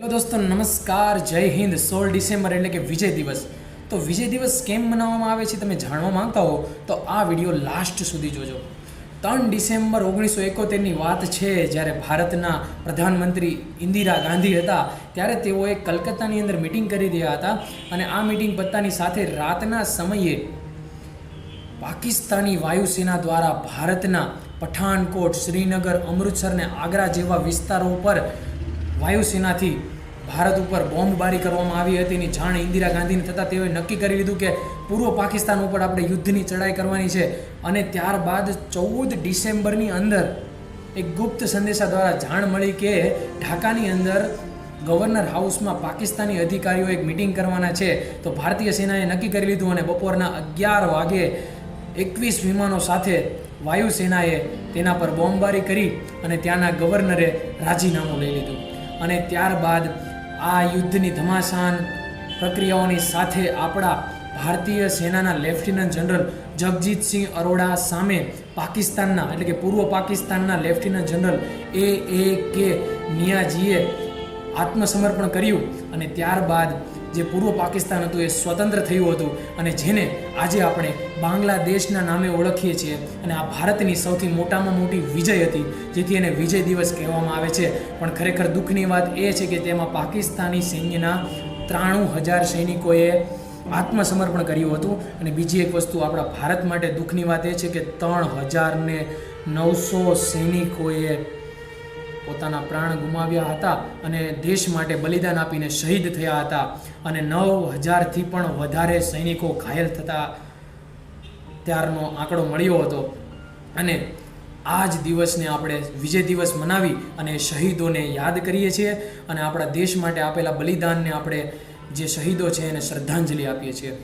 Hello દોસ્તો, નમસ્કાર, જય હિન્દ, સોળ ડિસેમ્બર એટલે કે વિજય દિવસ. તો વિજય દિવસ કેમ મનાવવામાં આવે છે તમે જાણવા માંગતા હો, તો આ વીડિયો લાસ્ટ સુધી જોજો. ત્રણ ડિસેમ્બર ઓગણીસો એકોતેરની વાત છે, જ્યારે ભારતના પ્રધાનમંત્રી ઇન્દિરા ગાંધી હતા, ત્યારે તેઓએ કલકત્તાની અંદર મિટિંગ કરી રહ્યા હતા અને આ મિટિંગ પત્તાની સાથે રાતના સમયે પાકિસ્તાની વાયુસેના દ્વારા ભારતના પઠાનકોટ, શ્રીનગર, અમૃતસર અને આગ્રા જેવા વિસ્તારો ઉપર વાયુસેનાથી ભારત ઉપર બોમ્બબારી કરવામાં આવી હતી એની જાણ ઇન્દિરા ગાંધીને થતાં તેઓએ નક્કી કરી લીધું કે પૂર્વ પાકિસ્તાન ઉપર આપણે યુદ્ધની ચડાઈ કરવાની છે અને ત્યારબાદ ચૌદ ડિસેમ્બરની અંદર એક ગુપ્ત સંદેશા દ્વારા જાણ મળી કે ઢાકાની અંદર ગવર્નર હાઉસમાં પાકિસ્તાની અધિકારીઓ એક મિટિંગ કરવાના છે. તો ભારતીય સેનાએ નક્કી કરી લીધું અને બપોરના અગિયાર વાગે એકવીસ વિમાનો સાથે વાયુસેનાએ તેના પર બોમ્બબારી કરી અને ત્યાંના ગવર્નરે રાજીનામું લઈ લીધું. અને ત્યારબાદ આ યુદ્ધની ધમાસાન પ્રક્રિયાઓની સાથે આપણા ભારતીય સેનાના લેફ્ટિનન્ટ જનરલ જગજીતસિંહ અરોડા સામે પાકિસ્તાનના, એટલે કે પૂર્વ પાકિસ્તાનના લેફ્ટિનન્ટ જનરલ એ એ કે નિયાજીએ આત્મસમર્પણ કર્યું અને ત્યારબાદ જે પૂર્વ પાકિસ્તાન હતું એ સ્વતંત્ર થયું હતું અને જેને આજે આપણે બાંગ્લાદેશના નામે ઓળખીએ છીએ અને આ ભારતની સૌથી મોટામાં મોટી વિજય હતી, જેથી એને વિજય દિવસ કહેવામાં આવે છે. પણ ખરેખર દુઃખની વાત એ છે કે તેમાં પાકિસ્તાની સૈન્યના ત્રાણું હજાર સૈનિકોએ આત્મસમર્પણ કર્યું હતું અને બીજી એક વસ્તુ આપણા ભારત માટે દુઃખની વાત એ છે કે ત્રણ હજારને નવસો સૈનિકોએ પોતાના પ્રાણ ગુમાવ્યા હતા અને દેશ માટે બલિદાન આપીને શહીદ થયા હતા. અને નવ હજારથી પણ વધારે સૈનિકો ઘાયલ થતા ત્યારનો આંકડો મળ્યો હતો. અને આ જ દિવસને આપણે વિજય દિવસ મનાવી અને શહીદોને યાદ કરીએ છીએ અને આપણા દેશ માટે આપેલા બલિદાનને આપણે જે શહીદો છે એને શ્રદ્ધાંજલિ આપીએ છીએ.